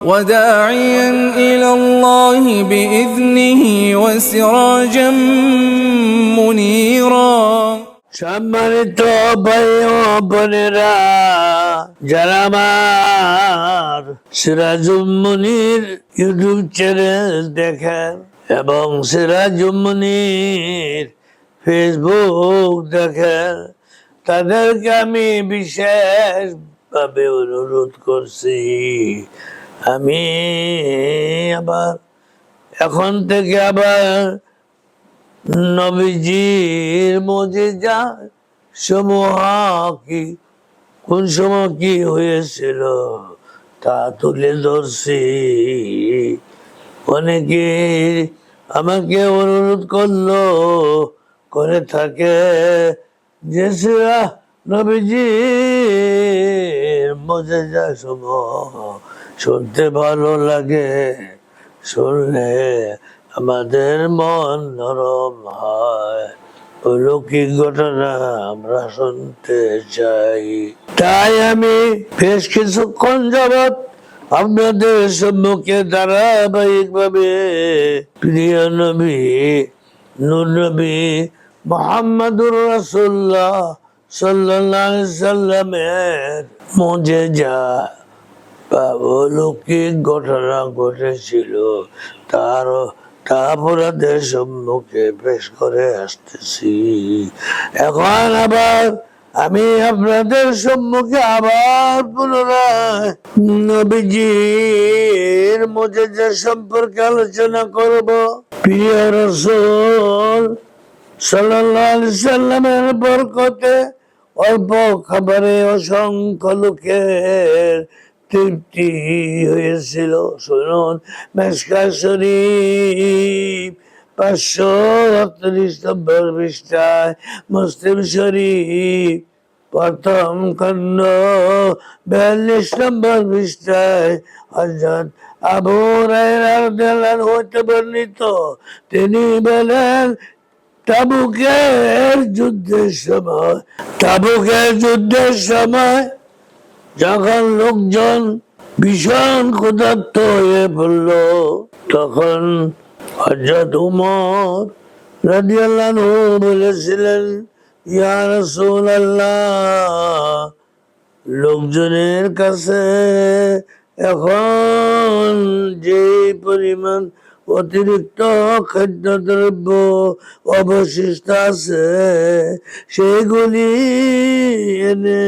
وداعيا إلى الله بإذنه وسراجا منيرا সম্মানিত ভাই ও বোনেরা যারা আমার সিরাজুম্মনির ইউটিউব চ্যানেল দেখেন এবং সিরাজুম্মনির ফেসবুক দেখেন তাদেরকে আমি বিশেষভাবে অনুরোধ করছি আমি আবার এখন থেকে আবার নবীজির মজেজা সমূহ কি, কোন সময় কি হয়েছিল তা তুলে ধরছি। অনেকে আমাকে অনুরোধ করল, করে থাকে যে নবীজির মজেজা সমূহ। শুনতে ভালো লাগে, শুনলে আমাদের মন নরম হয়। অলৌকিক ঘটনা আমরা শুনতে চাই। তাই আমি বেশ কিছুক্ষণ যাবৎ আপনাদের সম্মুখে ধারাবাহিক ভাবে প্রিয় নবী নবী মোহাম্মদুর রাসুল্লাহ সাল্লাহ সাল্লামের মজে যা অলৌকিক ঘটনা ঘটেছিল। তার তা আপনাদের সম্মুখে পেশ করে আসতেছি। এখন আবার আমি আপনাদের সম্মুখে আবার পুনরায় নবীজির মজেজা সম্পর্কে আলোচনা করব। প্রিয় রসুল সাল্লামের বরকতে অল্প খাবারে অসংখ্য লোকের তৃপ্তি হয়েছিল, শুনুন মেসকা শরীফ পাঁচশো আটত্রিশ নম্বর পৃষ্ঠায় মুসলিম শরীফ, প্রথম খণ্ড, বিয়াল্লিশ নম্বর পৃষ্ঠায় হজরত আবু রায়রা হইতে বর্ণিত। তিনি বলেন, তাবুকের যুদ্ধের সময়, তাবুকের যুদ্ধের সময় যখন লোকজন ভীষণ ক্ষুধার্ত হয়ে পড়ল, তখন হজরত উমর রাদিয়াল্লাহু বলেছিলেন, ইয়া রাসূলুল্লাহ, লোকজনের কাছে এখন যে পরিমাণ অতিরিক্ত খাদ্যদ্রব্য অবশিষ্ট আছে, সেগুলি এনে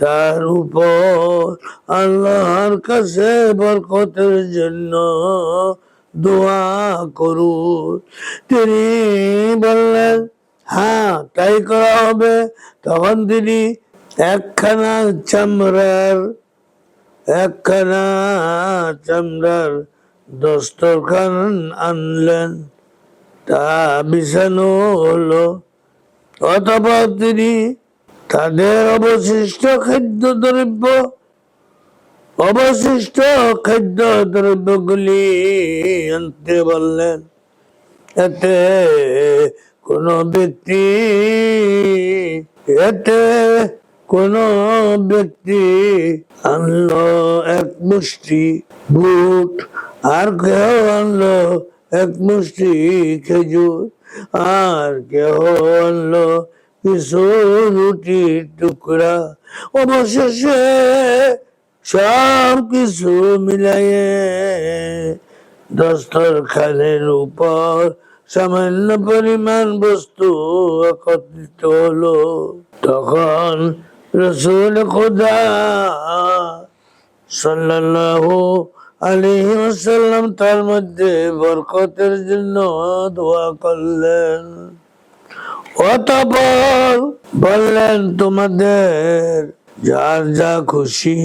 তার উপর আল্লাহর কাছে বরকতের জন্য দোয়া করুন। তিনি বললেন হ্যাঁ তাই করা হবে। তখন তিনি একখানা চামড়ার একখানা চামড়ার দস্তরখান আনলেন। তা বিছানো হলো। অথবা তিনি তাদের অবশিষ্ট খাদ্য দ্রব্য, অবশিষ্ট খাদ্য দ্রব্যগুলি আনতে বললেন এতে কোন ব্যক্তি, এতে কোন ব্যক্তি আনলো এক মুষ্টি বুট, আর কেউ আনলো এক মুষ্টি খেজুর, আর কেউ আনলো রুটির টুকরা, অবশেষে সব কিছু মিলাইয়ে দস্তরখানের উপর সামান্য পরিমাণ বস্তু একত্রিত হলো। তখন রসুল খুদা সাল্লাল্লাহু আলাইহি ওয়াসাল্লাম তার মধ্যে বরকতের জন্য দোয়া করলেন। অতপর বললেন তোমাদের, যার যা খুশি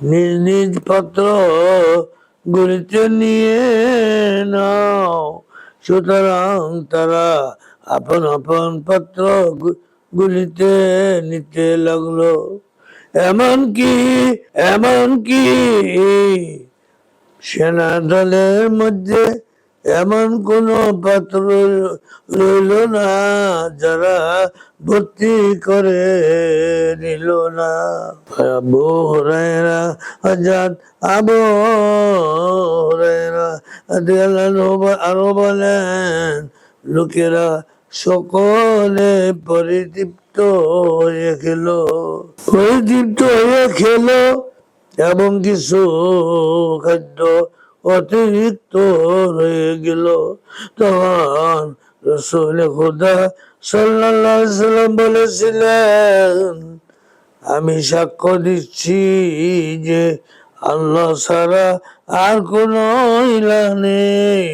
নিজ নিজ পত্র গুলিতে নিয়ে নাও। সুতরাং তারা আপন আপন পত্র গুলিতে নিতে লাগল। এমনকি এমনকি সেনা দলের মধ্যে এমন কোন পাত্র রইল না, যারা ভর্তি করে নিল না। আবু হুরায়রা হযরত আবু আরও বলেন, লোকেরা সকলে পরিতৃপ্ত হয়ে খেলো। পরিতৃপ্ত হয়ে খেলো এবং কিছু খাদ্য অতিরিক্ত রয়ে গেল। তখন রসুল খুদা সাল্লাম বলেছিলেন, আমি সাক্ষ্য দিচ্ছি যে আল্লাহ ছাড়া আর কোন ইলাহ নেই।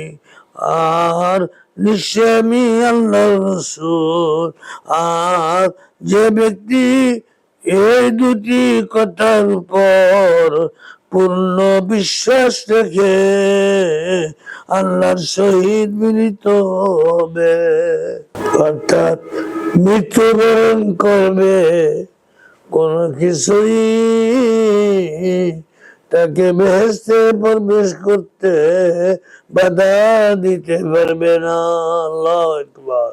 আর নিশ্চয় আমি আল্লাহ রসুল। আর যে ব্যক্তি এই দুটি কথার উপর পূর্ণ বিশ্বাস রেখে আল্লাহর শহীদ মিলিত হবে। অর্থাৎ মৃত্যুবরণ করবে। কোনো কিছুই তাকে বেহেস্তে প্রবেশ করতে বাধা দিতে পারবে না। আল্লাহ একবার